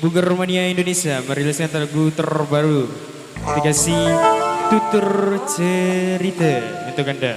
Bugar Romania Indonesia meriliskan lagu terbaru dikasih tutur cerita untuk anda.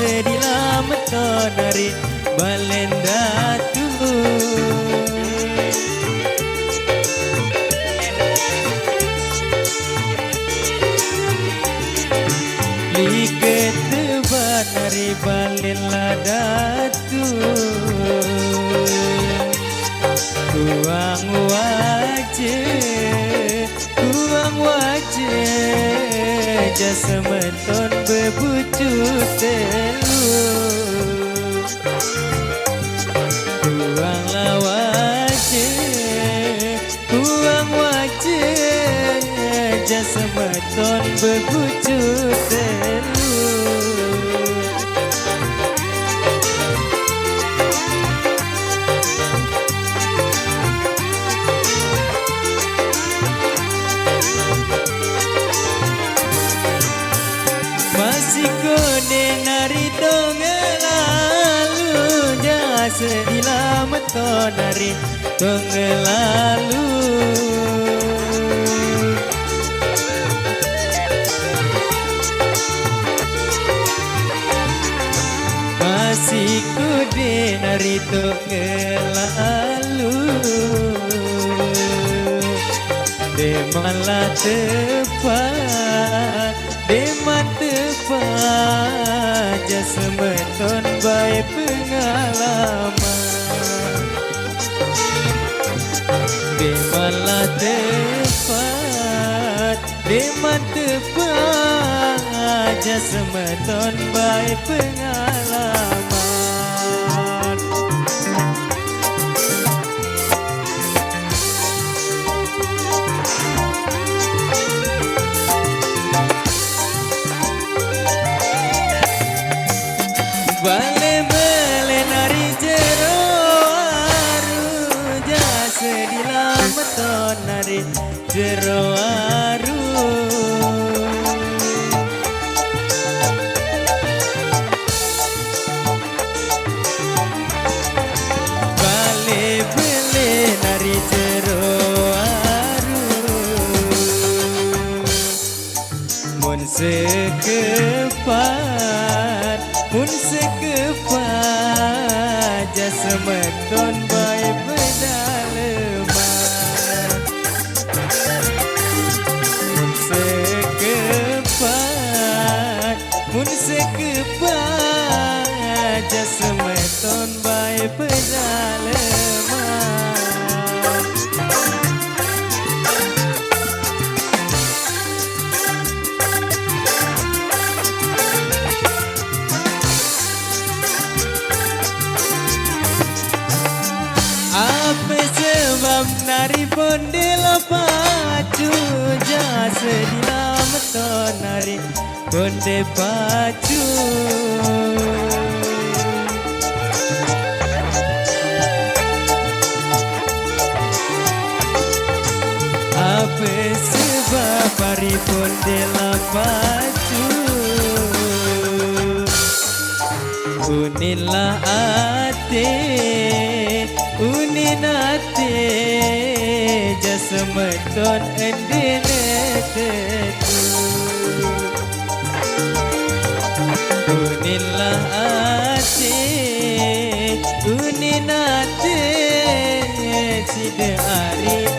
dilameton dari balen datu Liket banari balin lada tu. Tuang wajah wajah Jasa menton bebucut telu Tuang wajah Tuang wajah. Jasa menton bebucut telu Masih kode nari tongelalu Jasa dilamat kau nari tongelalu Masih kode nari tongelalu De malah tepat De tepat Jasa menton baik pengalaman. De malah tepat De tepat Jasa menton baik pengalaman ಜರವಾರು ಬಾಲೆ ಬೆಲೆ ನರಿ ಜರವಾರು ಮುನ್ಸೆ kepat Pun sekepat Jasa meton bayi Pun sekepat Jasa meton baik berdaleman Apa sebab nari pondela pacu Jasa dilamato nari ponde pacu Apa sebab pari pondela pacu Unila ate Unin ate Jasa meton endine মেলা আছে গুনে নাচে ছিল আরে